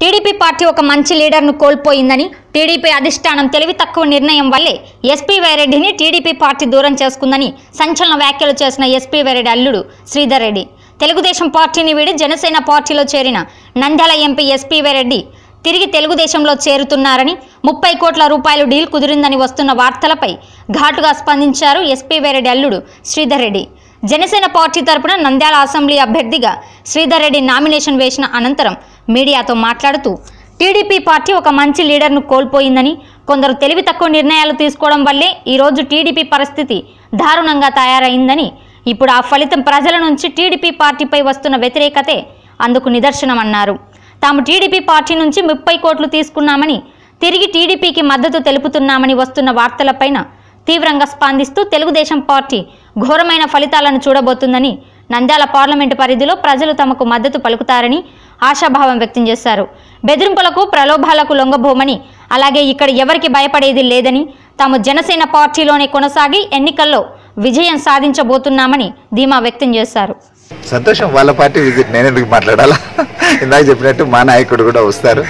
TDP party ఒక మంచి లీడర్ను కోల్పోయిందని TDP అధిష్టానం తెలివి తక్కువ నిర్ణయం వల్లే ఎస్పీ వైరెడ్డిని టీడీపీ పార్టీ దూరం చేసుకుందని సంచలన వ్యాఖ్యలు చేసిన ఎస్పీ వైరెడ్డి అల్లుడు శ్రీధర్ రెడ్డి. తెలుగుదేశం పార్టీని వీడి జనసేన పార్టీలో చేరిన నంద్యాల ఎంపీ ఎస్పీ వైరెడ్డి తిరిగి తెలుగుదేశంలో చేరుతున్నారని ముప్పై కోట్ల రూపాయలు డీల్ కుదిరిందని వస్తున్న వార్తలపై ఘాటుగా స్పందించారు ఎస్పీ వైరెడ్డి అల్లుడు శ్రీధర్ రెడ్డి. జనసేన పార్టీ తరపున నంద్యాల అసెంబ్లీ అభ్యర్థిగా శ్రీధర్ రెడ్డి నామినేషన్ వేసిన అనంతరం మీడియాతో మాట్లాడుతూ టీడీపీ పార్టీ ఒక మంచి లీడర్ను కోల్పోయిందని కొందరు తెలివి తక్కువ నిర్ణయాలు తీసుకోవడం వల్లే ఈరోజు టీడీపీ పరిస్థితి దారుణంగా తయారైందని ఇప్పుడు ఆ ఫలితం ప్రజల నుంచి టీడీపీ పార్టీపై వస్తున్న వ్యతిరేకతే అందుకు నిదర్శనమన్నారు. తాము టీడీపీ పార్టీ నుంచి ముప్పై కోట్లు తీసుకున్నామని తిరిగి టీడీపీకి మద్దతు తెలుపుతున్నామని వస్తున్న వార్తలపైన తీవ్రంగా స్పందిస్తూ తెలుగుదేశం పార్టీ ఘోరమైన ఫలితాలను చూడబోతుందని నంద్యాల పార్లమెంటు పరిధిలో ప్రజలు తమకు మద్దతు పలుకుతారని ఆశాభావం వ్యక్తం చేశారు. బెదిరింపులకు ప్రలోభాలకు లొంగబోమని అలాగే ఇక్కడ ఎవరికి భయపడేది లేదని తాము జనసేన పార్టీలోనే కొనసాగి ఎన్నికల్లో విజయం సాధించబోతున్నామని ధీమా వ్యక్తం చేశారు. సంతోషం వాళ్ళ పార్టీ విజిట్ నేను ఎందుకు మాట్లాడాలా? ఇందాక చెప్పినట్టు మా నాయకుడు కూడా వస్తారు.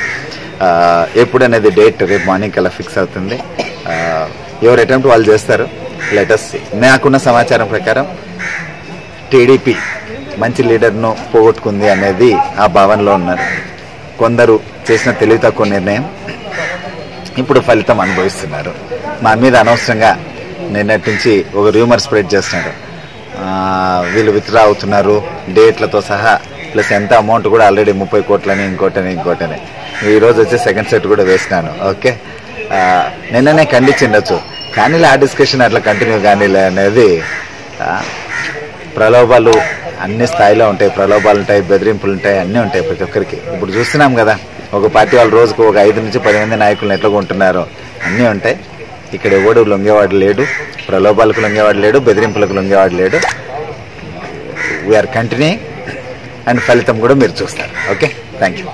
ఎప్పుడనేది డేట్ రేపు మార్నింగ్ కల్లా ఫిక్స్ అవుతుంది. ఎవరు అటెంప్ట్ వాళ్ళు చేస్తారు? లెటర్స్ నాకున్న సమాచారం ప్రకారం టీడీపీ మంచి లీడర్ను పోగొట్టుకుంది అనేది ఆ భావనలో ఉన్నారు. కొందరు చేసిన తెలివి తక్కువ నిర్ణయం ఇప్పుడు ఫలితం అనుభవిస్తున్నారు. మా మీద అనవసరంగా నిన్నటి నుంచి ఒక రూమర్ స్ప్రెడ్ చేస్తున్నారు. వీళ్ళు విత్డ్రా అవుతున్నారు. డేట్లతో సహా ప్లస్ ఎంత అమౌంట్ కూడా ఆల్రెడీ ముప్పై కోట్లని ఇంకోటని ఇంకోటని. ఈరోజు వచ్చి సెకండ్ సెట్ కూడా వేసినాను. ఓకే? నిన్ననే ఖండించిండొచ్చు కానీ ఆ డిస్కషన్ అట్లా కంటిన్యూ కానీ అనేది ప్రలోభాలు అన్ని స్థాయిలో ఉంటాయి. ప్రలోభాలు ఉంటాయి బెదిరింపులు ఉంటాయి అన్నీ ఉంటాయి ప్రతి ఒక్కరికి. ఇప్పుడు చూస్తున్నాం కదా ఒక పార్టీ వాళ్ళు రోజుకు ఒక ఐదు నుంచి పది మంది నాయకులను ఎట్లా కొంటున్నారో అన్నీ ఉంటాయి. ఇక్కడ ఎవడు లొంగేవాడు లేడు ప్రలోభాలకు లొంగేవాడు లేడు బెదిరింపులకు లొంగేవాడు లేడు. వీఆర్ కంటిన్యూ అండ్ ఫలితం కూడా మీరు చూస్తారు. Okay thank you